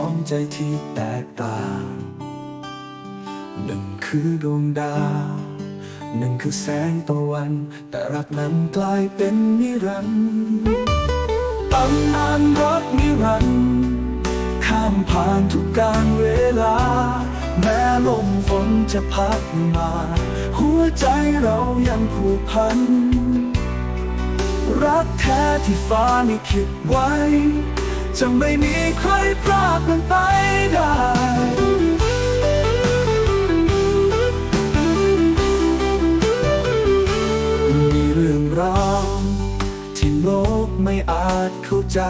องใจที่แตกต่างหนึ่งคือดวงดาวหนึ่งคือแสงตะวัน แต่รักนั้นกลายเป็นนิรันดร์ตำนานรักนิรันดร์ข้ามผ่านทุกการเวลา แม้ลมฝนจะพัดมา หัวใจเรายังผูกพัน รักแท้ที่ฟ้าไม่คิดไว้ จะไม่มีใครพรากมันไปได้มีเรื่องราวที่โลกไม่อาจเข้าใจ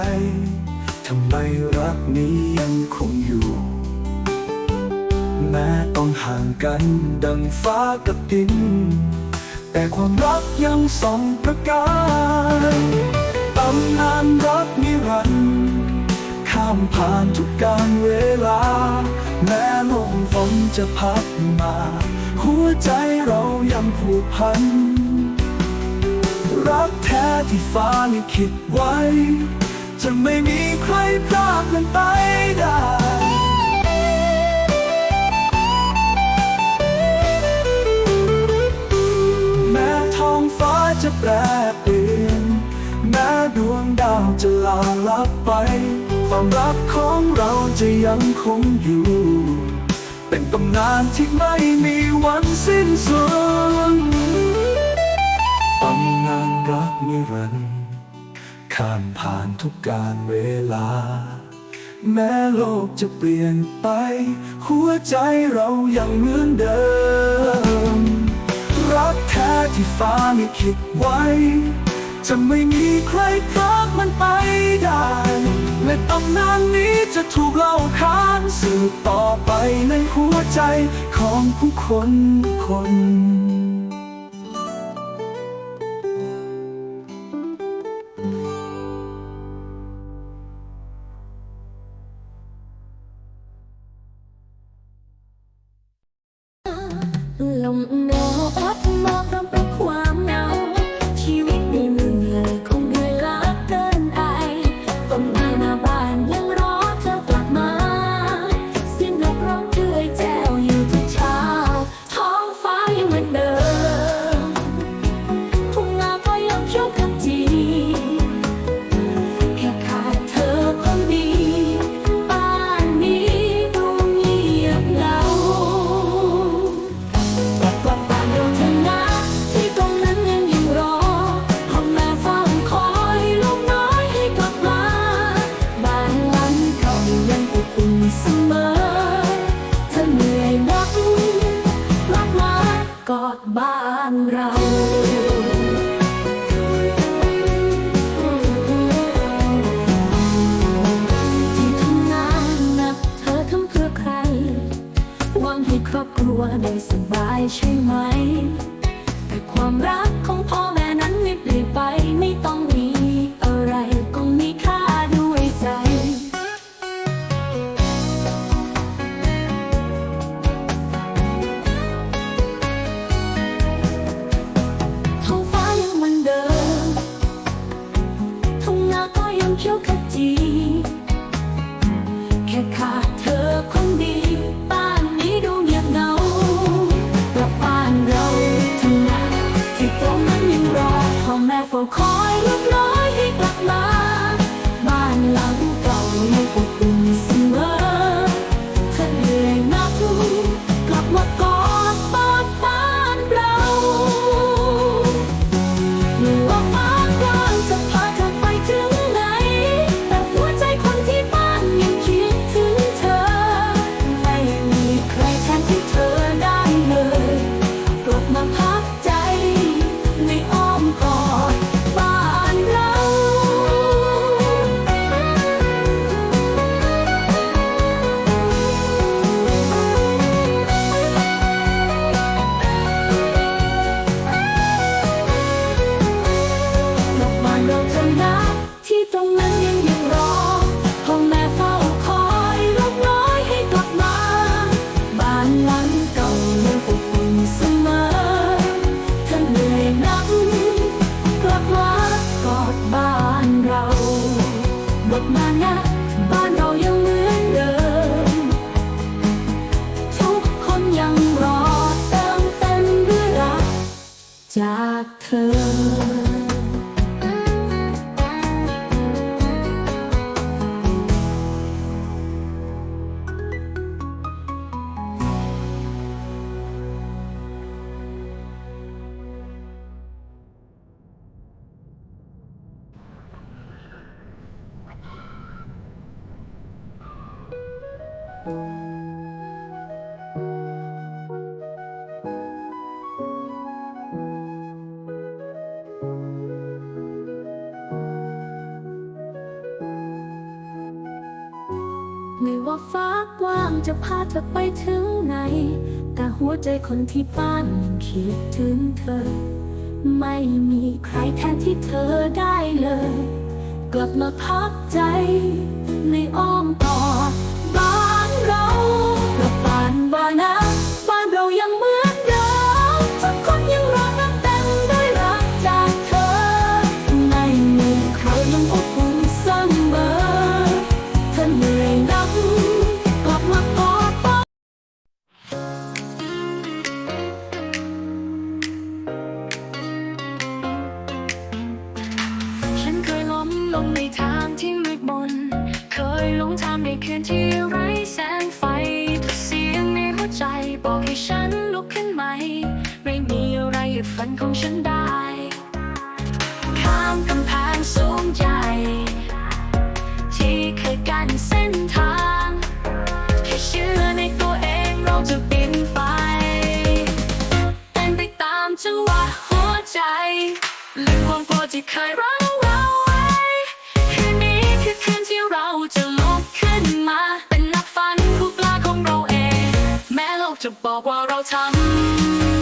ทำไมรักนี้ยังคงอยู่ แม้ต้องห่างกันดังฟ้ากับดิน แต่ความรักยังส่องประกายตำนานรักนิรันดร์ามผ่านทุกการเวลา แม้ลมฝนจะพัดมา หัวใจเรายังผูกพัน รักแท้ที่ฟ้าลิขิตไว้ จะไม่มีใครพรากมันไปได้แม้ทองฟ้าจะแปรเปลี่ยนแม้ดวงดาวจะลาลับไป ความรักของเราจะยังคงอยู่ เป็นตำนานที่ไม่มีวันสิ้นสุดตำนานรักนิรันดร์ข้ามผ่านทุกการเวลา แม้โลกจะเปลี่ยนไป หัวใจเรายังเหมือนเดิม รักแท้ที่ฟ้าไม่คิดไว้ จะไม่มีใครพรากมันไปได้ และตำนานนี้จะถูกเล่าขานสืบต่อไปในหัวใจของผู้คนคนลมหนาว สบายใช่ไหม แต่ความรัก ฝ้าคอยลูกน้อยให้กลับมา บ้านหลังเก่ายังอบอุ่นเสมอถ้าเหนื่อยนักกลับมากอดปอดบ้านเราไม่ว่าฟ้ากว้างจะพาเธอไปถึงไหน แต่หัวใจคนที่บ้านยังคิดถึงเธอ ไม่มีใครแทนที่เธอได้เลยกลับมาพาฟ้ากว้างจะพาเธอไปถึงไหน แต่หัวใจคนที่บ้านคิดถึงเธอ ไม่มีใครแทนที่เธอได้เลย กลับมาพักใจ ในอ้อมกอดบ้านเรากลับบ้านบ้านนะ คืนที่ไร้แสงไฟทุกเสียงในหัวใจบอกให้ฉันลุกขึ้นใหม่ไม่มีอะไรหยุดฝันของฉันได้ ข้ามกำแพงสูงใหญ่ ที่เคยกั้นเส้นทางแค่เชื่อในตัวเองเราจะบินไปเต้นไปตามจังหวะหัวใจลืมความกลัวที่เคยรัก บอกว่าเราทำ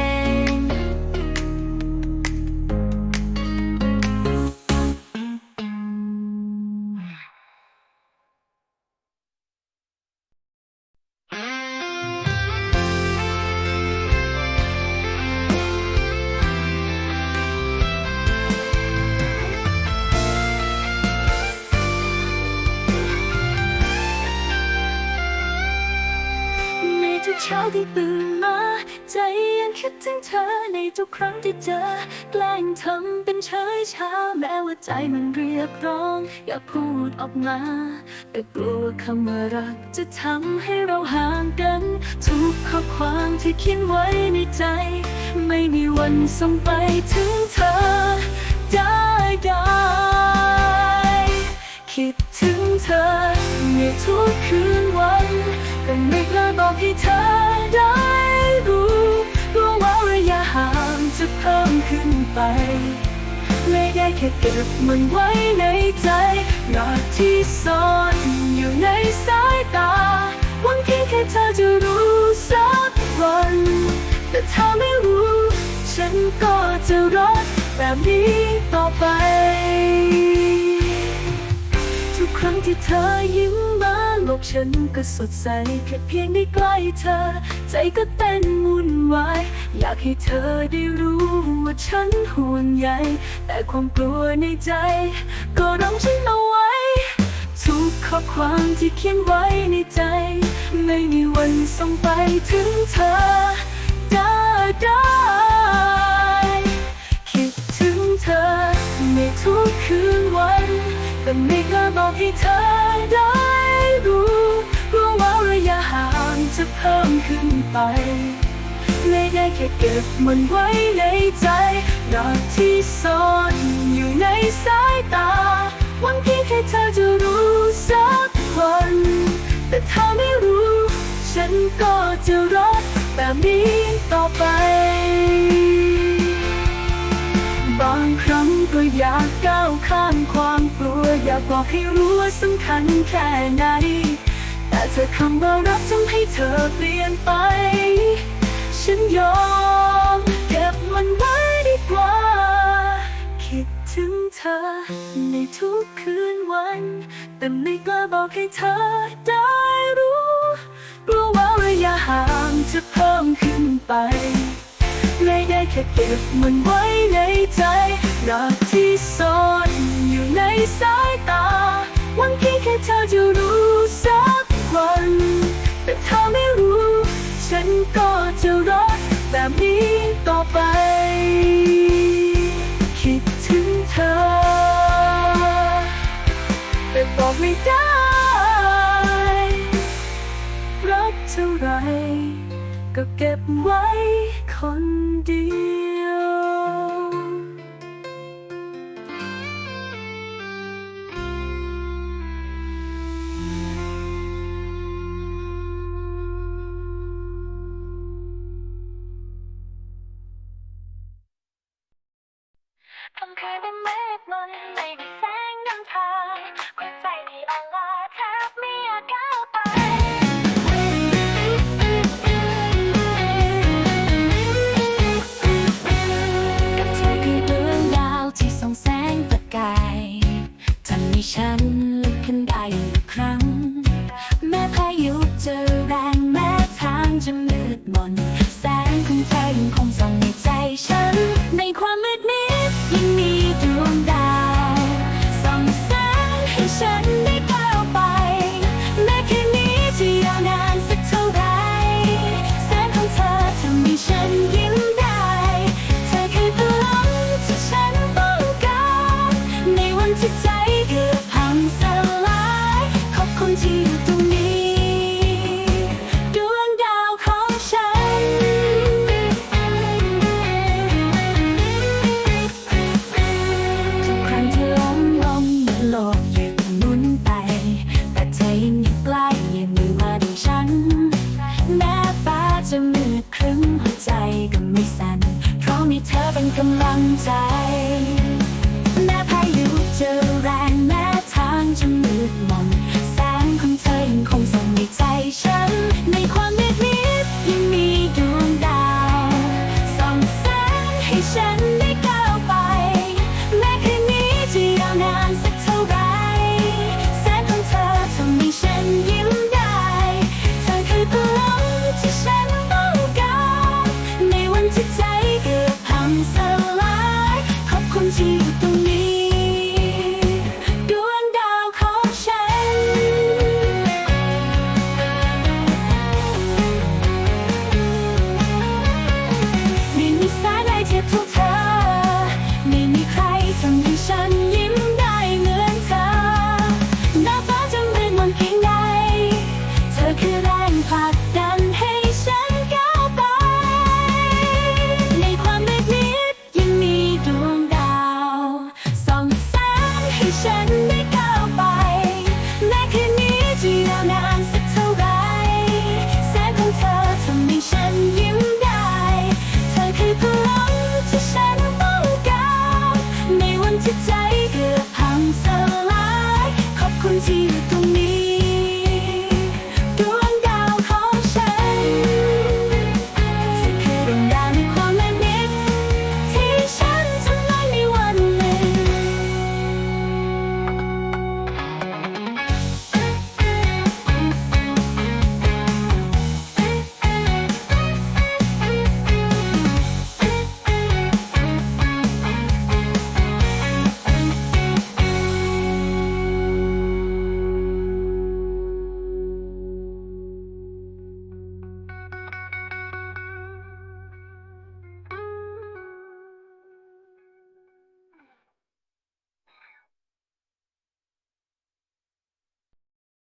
คิดถึงเธอในทุกครั้งที่เจอ แกล้งทำเป็นเฉยชาแม้ว่าใจมันเรียกร้อง อย่าพูดออกมา แต่กลัวคำว่ารักจะทำให้เราห่างกัน ทุกข้อความที่เขียนไว้ในใจ ไม่มีวันส่งไปถึงเธอ ได้ได้ คิดถึงเธอในทุกคืนวัน แต่ไม่กล้าบอกให้เธอได้ จะเพิ่มขึ้นไปเลยได้แค่เก็บมันไว้ในใจรักที่ซ่อนอยู่ในสายตาหวังเพียงแค่เธอจะรู้สักวัน แต่ถ้าไม่รู้ ฉันก็จะรักแบบนี้ต่อไป ทุกครั้งที่เธอยิ้มมาโลกฉันก็สดใสแค่เพียงได้ใกล้เธอ ใจก็เต้นวุ่นวาย อยากให้เธอได้รู้ว่าฉันห่วงใยแต่ความกลัวในใจ ก็รั้งฉันเอาไว้ ทุกข้อความที่เขียนไว้ในใจ ไม่มีวันส่งไปถึงเธอได้ได้คิดถึงเธอในทุกคืนวัน แต่ไม่กล้าบอกให้เธอได้รู้กลัวว่าระยะห่างจะเพิ่มขึ้นไป เลยได้แค่เก็บมันไว้ในใจรักที่ซ่อนอยู่ในสายตาหวังเพียงแค่เธอจะรู้สักวัน แต่ถ้าไม่รู้ ฉันก็จะรักแบบนี้ต่อไป บางครั้งก็อยากก้าวข้ามความกลัว อยากบอกให้รู้ว่าสำคัญแค่ไหน แต่เธอคำว่ารักทำให้เธอเปลี่ยนไป ฉันยอมเก็บมันไว้ดีกว่า คิดถึงเธอในทุกคืนวัน แต่ไม่กล้าบอกให้เธอได้รู้กลัวว่าระยะห่างจะเพิ่มขึ้นไปเลยได้แค่เก็บมันไว้ในใจรักที่ซ่อนอยู่ในสายตาหวังเพียงแค่เธอจะรู้สักวัน แต่ถ้าไม่รู้ ฉันก็จะรักแบบนี้ต่อไป คิดถึงเธอ แต่บอกไม่ได้ รักเท่าไรก็เก็บไว้คนเดียว ที่ใจเกือบพังสลายขอบคุณที่